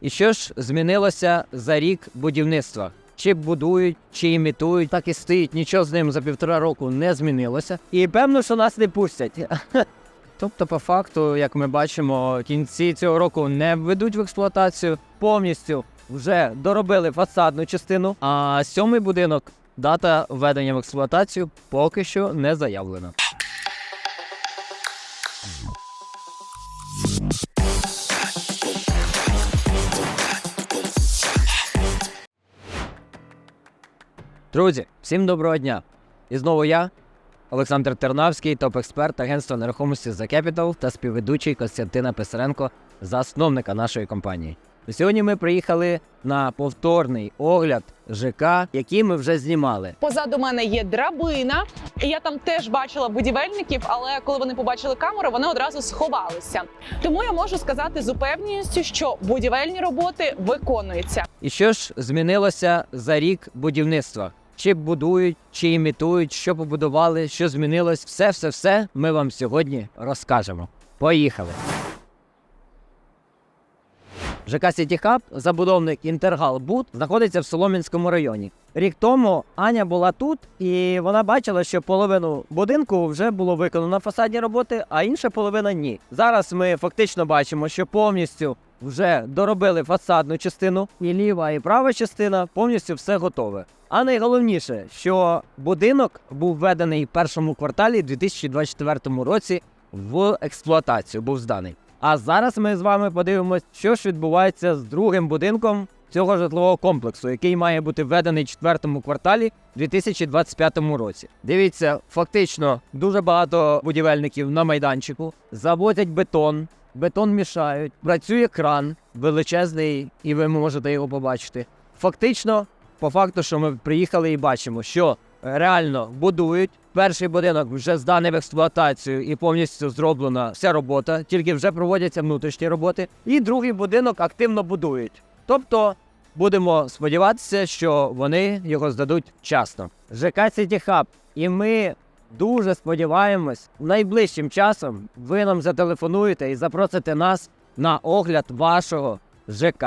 І що ж змінилося за рік будівництва? Чи будують, чи імітують, так і стоїть, нічого з ним за півтора року не змінилося. І певно, що нас не пустять. Тобто, по факту, як ми бачимо, кінці цього року не введуть в експлуатацію, повністю вже доробили фасадну частину. А сьомий будинок, дата введення в експлуатацію поки що не заявлена. Друзі, всім доброго дня! І знову я, Олександр Тернавський, топ-експерт агентства нерухомості The Capital та співведучий Костянтина Писаренко, засновника нашої компанії. Сьогодні ми приїхали на повторний огляд ЖК, який ми вже знімали. Позаду мене є драбина, і я там теж бачила будівельників, але коли вони побачили камеру, вони одразу сховалися. Тому я можу сказати з упевненістю, що будівельні роботи виконуються. І що ж змінилося за рік будівництва? Чи будують, чи імітують, що побудували, що змінилось, все, все, все ми вам сьогодні розкажемо. Поїхали! ЖК Сіті Хаб, забудовник Інтергал Буд, знаходиться в Солом'янському районі. Рік тому Аня була тут, і вона бачила, що половину будинку вже було виконано фасадні роботи, а інша половина ні. Зараз ми фактично бачимо, що повністю вже доробили фасадну частину, і ліва, і права частина повністю все готове. А найголовніше, що будинок був введений в першому кварталі 2024 році в експлуатацію, був зданий. А зараз ми з вами подивимось, що ж відбувається з другим будинком цього житлового комплексу, який має бути введений в четвертому кварталі 2025 році. Дивіться, фактично дуже багато будівельників на майданчику завозять бетон, бетон мішають, працює кран величезний, і ви можете його побачити. Фактично, по факту, що ми приїхали і бачимо, що реально будують. Перший будинок вже зданий в експлуатацію і повністю зроблена вся робота, тільки вже проводяться внутрішні роботи. І другий будинок активно будують. Тобто будемо сподіватися, що вони його здадуть вчасно. ЖК Сіті Хаб. І ми дуже сподіваємось, найближчим часом ви нам зателефонуєте і запросите нас на огляд вашого ЖК.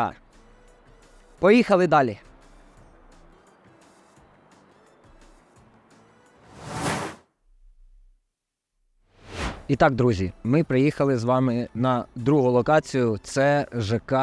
Поїхали далі. І так, друзі, ми приїхали з вами на другу локацію. Це ЖК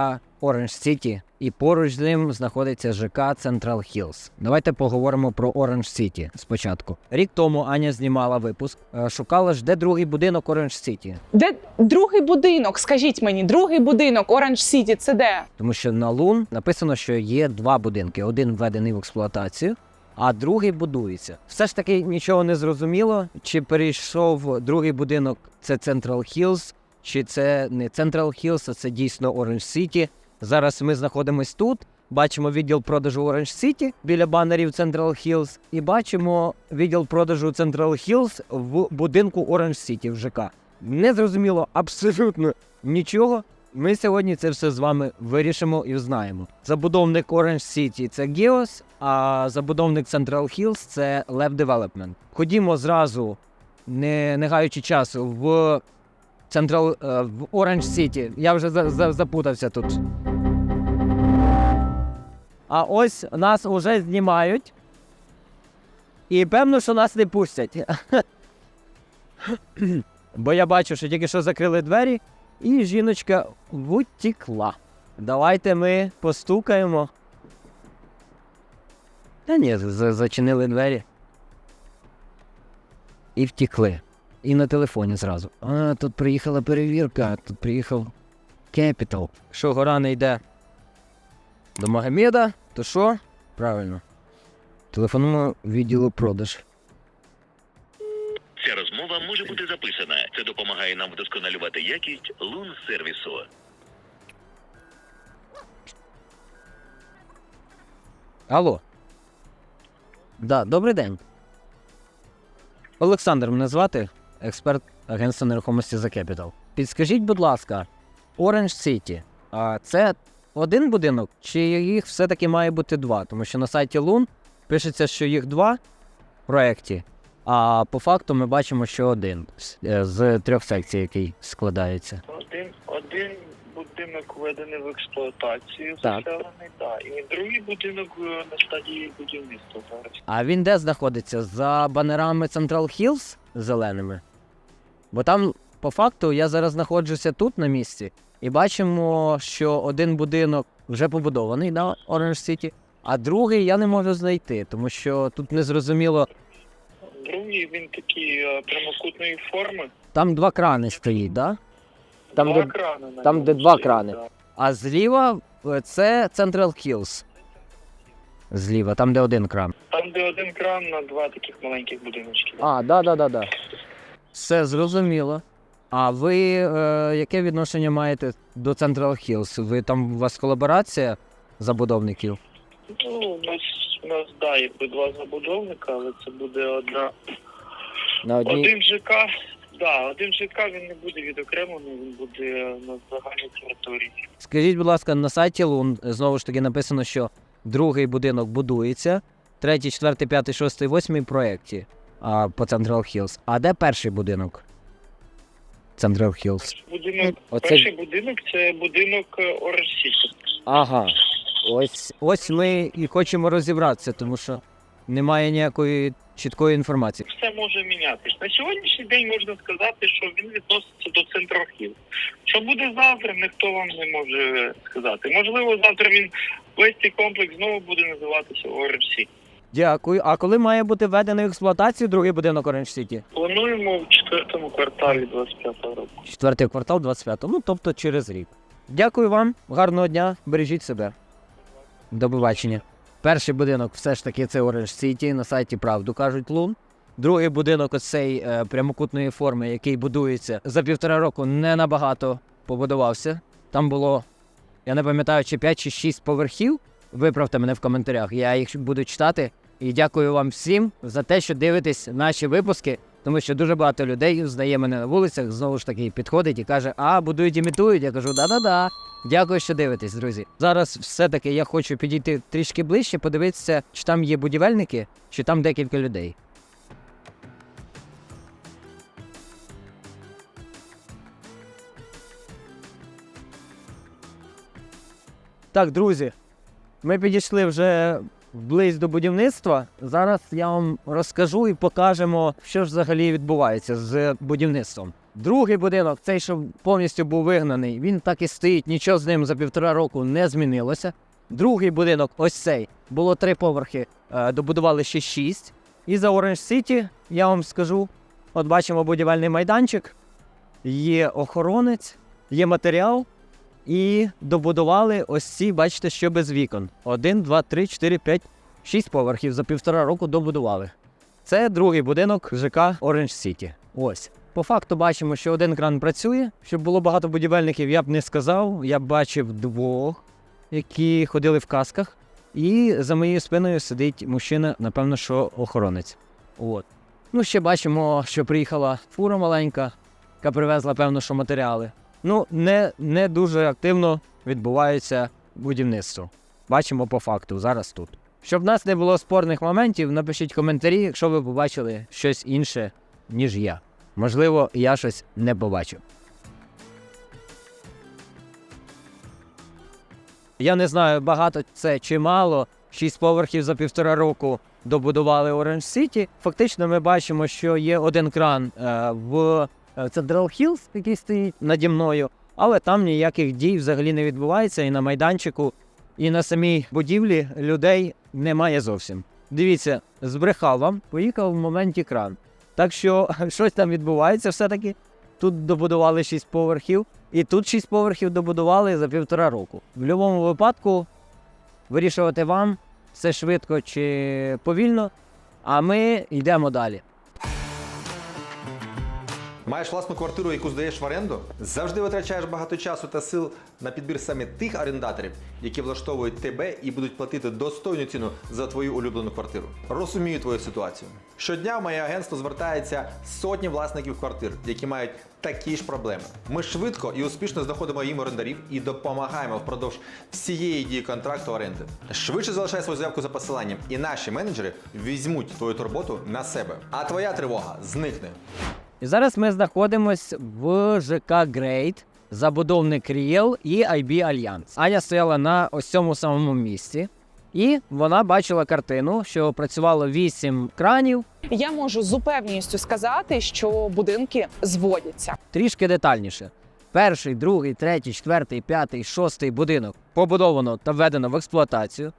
Orange City. І поруч з ним знаходиться ЖК Central Hills. Давайте поговоримо про Orange City спочатку. Рік тому Аня знімала випуск, е, шукала ж, де другий будинок Orange City. Де другий будинок? Скажіть мені, другий будинок Orange City це де? Тому що на Лун написано, що є два будинки: один введений в експлуатацію, а другий будується. Все ж таки нічого не зрозуміло, чи перейшов другий будинок це Central Hills, чи це не Central Hills, а це дійсно Orange City. Зараз ми знаходимось тут. Бачимо відділ продажу Orange City біля банерів Central Hills, і бачимо відділ продажу Central Hills в будинку Orange City в ЖК. Не зрозуміло абсолютно нічого. Ми сьогодні це все з вами вирішимо і знаємо. Забудовник Orange City це Geos, а забудовник Central Hills це Lab Development. Ходімо зразу, не, не гаючи часу, в Central, е, в Orange City. Я вже за, за, запутався тут. А ось нас уже знімають. І певно, що нас не пустять. Бо я бачу, що тільки що закрили двері, і жіночка втікла. Давайте ми постукаємо. Та ні, зачинили двері. І втікли. І на телефоні зразу. А, тут приїхала перевірка, тут приїхав Capital. Що гора не йде до Магомеда, то що? Правильно. Телефонуємо відділу продаж. Ця розмова може бути записана. Це допомагає нам вдосконалювати якість лун сервісу. Алло. Да, добрий день. Олександр мене звати, експерт агентства нерухомості The Capital. Підскажіть, будь ласка, Orange City, а це один будинок, чи їх все-таки має бути два? Тому що на сайті Лун пишеться, що їх два в проєкті, а по факту ми бачимо, що один з, е, трьох секцій, який складається. Один, один будинок введений в експлуатацію, Так. заселений, да. І другий будинок е, на стадії будівництва зараз. А він де знаходиться? За банерами Central Hills зеленими? Бо там, по факту, я зараз знаходжуся тут на місці, і бачимо, що один будинок вже побудований на Orange City, а другий я не можу знайти, тому що тут не зрозуміло. Другий він такий е, прямокутної форми. Там два крани стоїть, да? Там, два де, крани там, де два крани. да. а зліва е, це Central Hills. Зліва, там, де один кран. Там, де один кран на два таких маленьких будиночки. А, да, да, да, да. Все зрозуміло. А ви е, яке відношення маєте до Central Hills? Ви там у вас колаборація забудовників? Ну, у нас, у нас да, якби два забудовника, але це буде одна. На одній... Один ЖК, да, один ЖК він не буде відокремлений, він буде на загальній території. Скажіть, будь ласка, на сайті Лун знову ж таки написано, що другий будинок будується, третій, четвертий, п'ятий, шостий, восьмий проєкті а, по Central Hills. А де перший будинок? Central Hills. Будинок, Оце- перший будинок це будинок е, City. Ага. Ось, ось ми і хочемо розібратися, тому що немає ніякої чіткої інформації. Все може мінятись. На сьогоднішній день можна сказати, що він відноситься до центрохів. Що буде завтра, ніхто вам не може сказати. Можливо, завтра він весь цей комплекс знову буде називатися City. Дякую. А коли має бути введений в експлуатацію другий будинок Orange City? Плануємо в четвертому кварталі 25-го року. Четвертий квартал 25-го, ну тобто через рік. Дякую вам, гарного дня, бережіть себе. До побачення. Перший будинок все ж таки це Orange City, на сайті правду кажуть Лун. Другий будинок оцей е, прямокутної форми, який будується за півтора року, не набагато побудувався. Там було, я не пам'ятаю, чи 5 чи 6 поверхів. Виправте мене в коментарях, я їх буду читати. І дякую вам всім за те, що дивитесь наші випуски, тому що дуже багато людей знає мене на вулицях, знову ж таки підходить і каже: А, будують, імітують. Я кажу, да-да-да. Дякую, що дивитесь, друзі. Зараз все-таки я хочу підійти трішки ближче, подивитися, чи там є будівельники, чи там декілька людей. Так, друзі, ми підійшли вже близь до будівництва. Зараз я вам розкажу і покажемо, що ж взагалі відбувається з будівництвом. Другий будинок, цей, що повністю був вигнаний, він так і стоїть, нічого з ним за півтора року не змінилося. Другий будинок, ось цей, було три поверхи, е, добудували ще шість. І за Orange City, я вам скажу, от бачимо будівельний майданчик, є охоронець, є матеріал, і добудували ось ці, бачите, що без вікон. Один, два, три, чотири, п'ять, шість поверхів за півтора року добудували. Це другий будинок ЖК Orange City. Ось. По факту бачимо, що один кран працює. Щоб було багато будівельників, я б не сказав. Я бачив двох, які ходили в касках. І за моєю спиною сидить мужчина, напевно, що охоронець. От. Ну, ще бачимо, що приїхала фура маленька, яка привезла, певно, що матеріали. Ну, не, не дуже активно відбувається будівництво. Бачимо по факту зараз тут. Щоб в нас не було спорних моментів, напишіть коментарі, якщо ви побачили щось інше, ніж я. Можливо, я щось не побачив. Я не знаю, багато це чи мало. Шість поверхів за півтора року добудували Orange City. Фактично, ми бачимо, що є один кран е, в е, Central Hills, який стоїть наді мною, але там ніяких дій взагалі не відбувається. І на майданчику, і на самій будівлі людей немає зовсім. Дивіться, збрехав вам, поїхав в моменті кран. Так що щось там відбувається все-таки. Тут добудували 6 поверхів, і тут 6 поверхів добудували за півтора року. В будь-якому випадку вирішувати вам, все швидко чи повільно, а ми йдемо далі. Маєш власну квартиру, яку здаєш в оренду? Завжди витрачаєш багато часу та сил на підбір саме тих орендаторів, які влаштовують тебе і будуть платити достойну ціну за твою улюблену квартиру. Розумію твою ситуацію. Щодня в моє агентство звертається сотні власників квартир, які мають такі ж проблеми. Ми швидко і успішно знаходимо їм орендарів і допомагаємо впродовж всієї дії контракту оренди. Швидше залишай свою заявку за посиланням, і наші менеджери візьмуть твою турботу на себе. А твоя тривога зникне. І зараз ми знаходимося в ЖК Грейт. забудовник Ріел і IB Альянс. Аня стояла на ось цьому самому місці, і вона бачила картину, що працювало 8 кранів. Я можу з упевненістю сказати, що будинки зводяться. Трішки детальніше. Перший, другий, третій, четвертий, п'ятий, шостий будинок побудовано та введено в експлуатацію.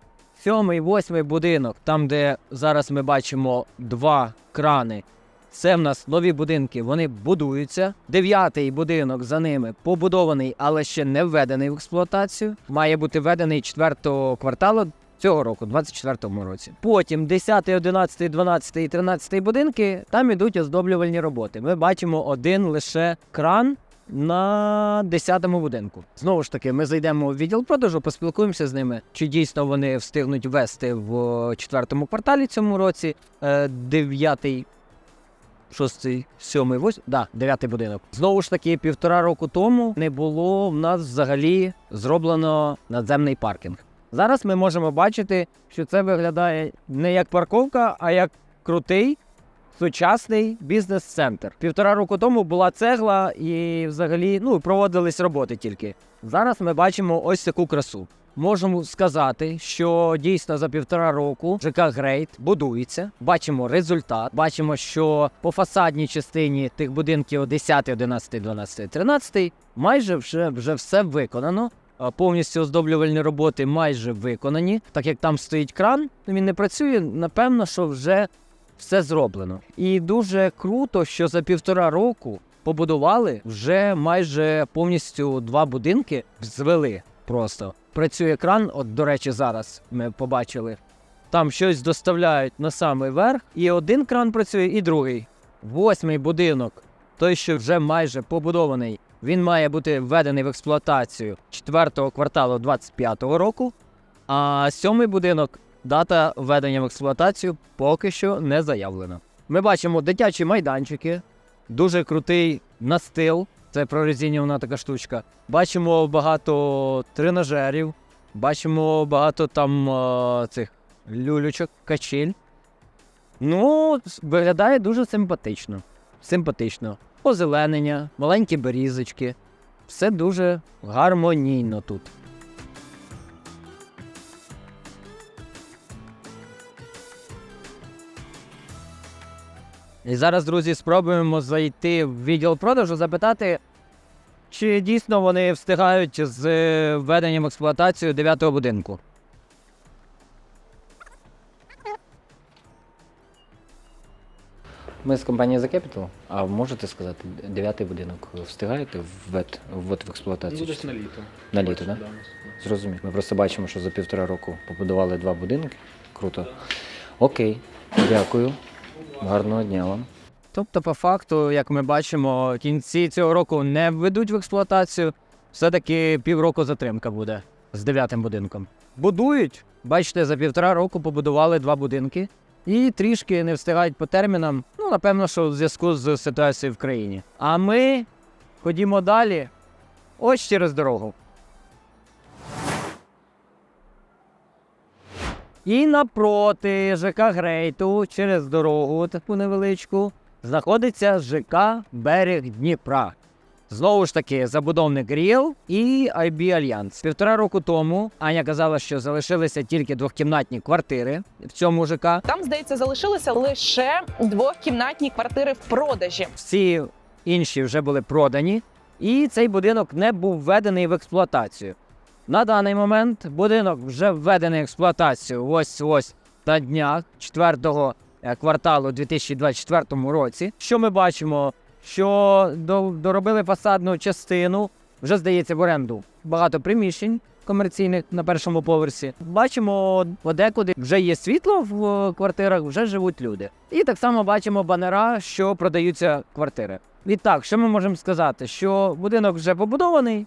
Сьомий, восьмий будинок, там, де зараз ми бачимо два крани. Це в нас нові будинки, вони будуються. Дев'ятий будинок за ними побудований, але ще не введений в експлуатацію. Має бути введений четвертого кварталу цього року, 24-му році. Потім 10, 11, 12 і 13 будинки, там ідуть оздоблювальні роботи. Ми бачимо один лише кран на 10-му будинку. Знову ж таки, ми зайдемо в відділ продажу, поспілкуємося з ними, чи дійсно вони встигнуть ввести в четвертому кварталі цьому році е, дев'ятий. Шостий, сьомий, восьмий, да, дев'ятий будинок. Знову ж таки, півтора року тому не було в нас взагалі зроблено надземний паркінг. Зараз ми можемо бачити, що це виглядає не як парковка, а як крутий сучасний бізнес-центр. Півтора року тому була цегла і взагалі ну, проводились роботи тільки. Зараз ми бачимо ось таку красу. Можемо сказати, що дійсно за півтора року ЖК Грейт будується. Бачимо результат. Бачимо, що по фасадній частині тих будинків 10, 11, 12, 13 майже вже, вже все виконано. Повністю оздоблювальні роботи майже виконані. Так як там стоїть кран, він не працює. Напевно, що вже все зроблено. І дуже круто, що за півтора року побудували вже майже повністю два будинки звели просто. Працює кран, от до речі, зараз ми побачили. Там щось доставляють на самий верх, і один кран працює, і другий. Восьмий будинок, той, що вже майже побудований, він має бути введений в експлуатацію 4 кварталу 25-го року. А сьомий будинок Дата введення в експлуатацію поки що не заявлена. Ми бачимо дитячі майданчики, дуже крутий настил. Це прорезинювана така штучка. Бачимо багато тренажерів, бачимо багато там е, цих люлючок, качель. Ну, виглядає дуже симпатично. Симпатично. Озеленення, маленькі берізочки. Все дуже гармонійно тут. І зараз, друзі, спробуємо зайти в відділ продажу, запитати, чи дійсно вони встигають з е, введенням в експлуатацію 9-го будинку. Ми з компанії The Capital. А можете сказати, 9-й будинок встигаєте ввод, ввод в експлуатацію? Ну, десь на літо. На літо, так? Да? Зрозумів. Ми просто бачимо, що за півтора року побудували два будинки. Круто. Окей, дякую. Гарного дня вам. Тобто, по факту, як ми бачимо, кінці цього року не введуть в експлуатацію. Все-таки півроку затримка буде з дев'ятим будинком. Будують. Бачите, за півтора року побудували два будинки і трішки не встигають по термінам. Ну, напевно, що в зв'язку з ситуацією в країні. А ми ходімо далі. Ось через дорогу. І напроти ЖК Грейту через дорогу таку невеличку знаходиться ЖК Берег Дніпра. Знову ж таки, забудовник Ріел і IB Альянс. Півтора року тому Аня казала, що залишилися тільки двохкімнатні квартири в цьому ЖК. Там, здається, залишилися лише двохкімнатні квартири в продажі. Всі інші вже були продані, і цей будинок не був введений в експлуатацію. На даний момент будинок вже введений в експлуатацію ось ось на днях 4 кварталу 2024 році. Що ми бачимо? Що до- доробили фасадну частину, вже здається в оренду багато приміщень комерційних на першому поверсі. Бачимо, подекуди вже є світло в е, квартирах, вже живуть люди. І так само бачимо банера, що продаються квартири. Відтак, що ми можемо сказати? Що будинок вже побудований,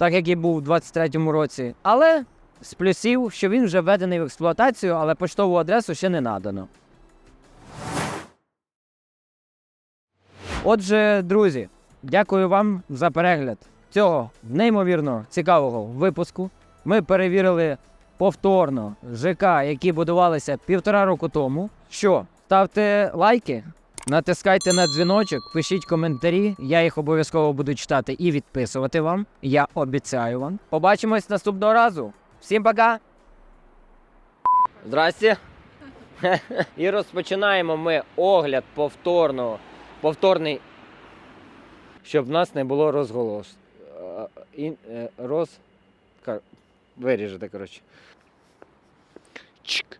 так як і був у 23-му році, але з плюсів, що він вже введений в експлуатацію, але поштову адресу ще не надано. Отже, друзі, дякую вам за перегляд цього неймовірно цікавого випуску. Ми перевірили повторно ЖК, які будувалися півтора року тому. Що ставте лайки, Натискайте на дзвіночок, пишіть коментарі. Я їх обов'язково буду читати і відписувати вам. Я обіцяю вам. Побачимось наступного разу. Всім пока! Здрасте. І розпочинаємо ми огляд повторного. Повторний. Щоб в нас не було розголос. Е, ін- е, Роз. Виріжете, коротше. Чик.